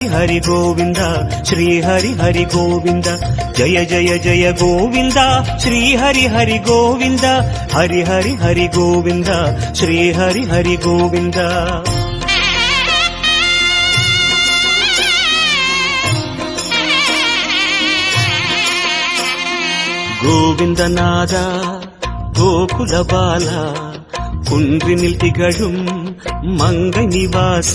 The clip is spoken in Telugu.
హరి గోవింద శ్రీ హరి హరి గోవింద జయ జయ జయ గోవింద శ్రీ హరి హరి గోవింద హరి హరి హరి గోవింద శ్రీ హరి హరి గోవింద గోవిందనాద గోకుల బాల కుండ్రి குன்றினில் திகழும் మంగ నివాస